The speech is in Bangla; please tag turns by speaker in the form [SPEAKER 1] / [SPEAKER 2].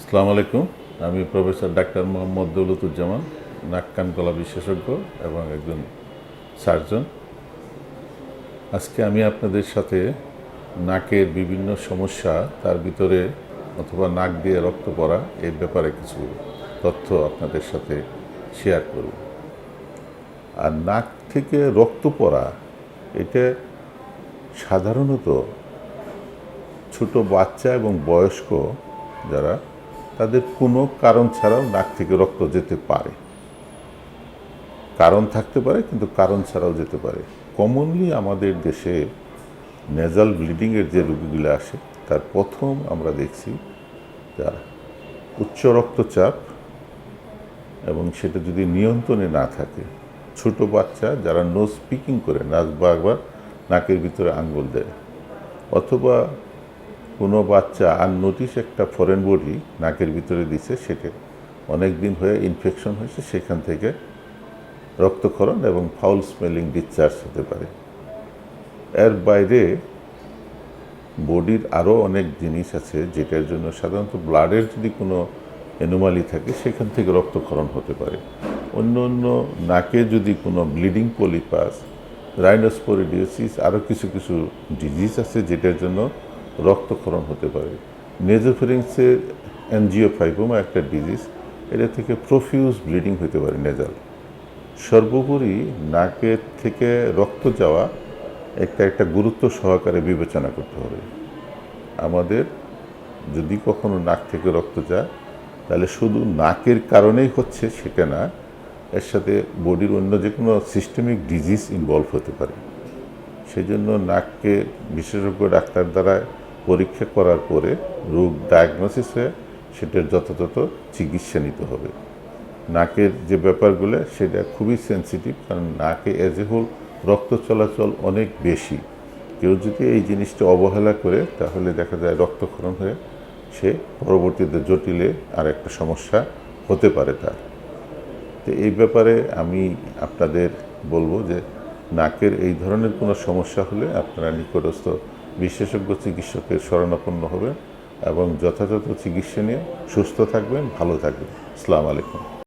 [SPEAKER 1] আসসালামু আলাইকুম। আমি প্রফেসর ডাক্তার মোহাম্মদ দৌলতুজ্জামান নাক কান গলা বিশেষজ্ঞ এবং একজন সার্জন। আজকে আমি আপনাদের সাথে নাকের বিভিন্ন সমস্যা, তার ভিতরে অথবা নাক দিয়ে রক্ত পড়া এর ব্যাপারে কিছু তথ্য আপনাদের সাথে শেয়ার করব। আর নাক থেকে রক্ত পড়া, এটা সাধারণত ছোট বাচ্চা এবং বয়স্ক যারা তাদের কোনো কারণ ছাড়াও নাক থেকে রক্ত যেতে পারে। কারণ থাকতে পারে, কিন্তু কারণ ছাড়াও যেতে পারে। কমনলি আমাদের দেশে নেজাল ব্লিডিংয়ের যে রোগীগুলো আসে, তার প্রথম আমরা দেখছি যারা উচ্চ রক্তচাপ এবং সেটা যদি নিয়ন্ত্রণে না থাকে। ছোট বাচ্চা যারা নো স্পিকিং করে, নাক বারবার নাকের ভিতরে আঙ্গুল দেয়, অথবা কোনো বাচ্চা আর নোটিশ একটা ফরেন বডি নাকের ভিতরে দিছে, সেটা অনেক দিন হয়ে ইনফেকশন হয়েছে, সেখান থেকে রক্তক্ষরণ এবং ফাউল স্মেলিং ডিসচার্জ হতে পারে। এর বাইরে বডির আরও অনেক জিনিস আছে, যেটার জন্য সাধারণত ব্লাডের যদি কোনো এনোমালি থাকে, সেখান থেকে রক্তক্ষরণ হতে পারে। অন্য অন্য নাকে যদি কোনো ব্লিডিং পলিপাস রাইনোস্পোরিডিওসিস আরও কিছু কিছু ডিজিজ আছে, যেটার জন্য রক্তক্ষরণ হতে পারে। নেজোফেরিংসের অ্যানজিওফাইবোমা একটা ডিজিজ এটা থেকে প্রফিউজ ব্লিডিং হতে পারে নেজাল সর্বোপরি নাকের থেকে রক্ত যাওয়া একটা একটা গুরুত্ব সহকারে বিবেচনা করতে হবে। আমাদের যদি কখনো নাক থেকে রক্ত যায়, তাহলে শুধু নাকের কারণেই হচ্ছে সেটা না, এর সাথে বডির অন্য যে কোনো সিস্টেমিক ডিজিজ ইনভলভ হতে পারে। সেই জন্য নাককে বিশেষজ্ঞ ডাক্তার দ্বারা পরীক্ষা করার পরে রোগ ডায়াগনোসিস হয়ে সেটার যথাযথ চিকিৎসা নিতে হবে। নাকের যে ব্যাপারগুলো, সেটা খুবই সেন্সিটিভ কারণ নাকে এজ এ হোল রক্ত চলাচল অনেক বেশি। কেউ যদি এই জিনিসটা অবহেলা করে, তাহলে দেখা যায় রক্তক্ষরণ হয়ে সে পরবর্তীতে জটিলে আর একটা সমস্যা হতে পারে তার। তো এই ব্যাপারে আমি আপনাদের বলব যে, নাকের এই ধরনের কোনো সমস্যা হলে আপনারা নিকটস্থ বিশেষজ্ঞ চিকিৎসকের শরণাপন্ন হবেন এবং যথাযথ চিকিৎসা নিয়ে সুস্থ থাকবেন ভালো থাকবেন। আসসালামু আলাইকুম।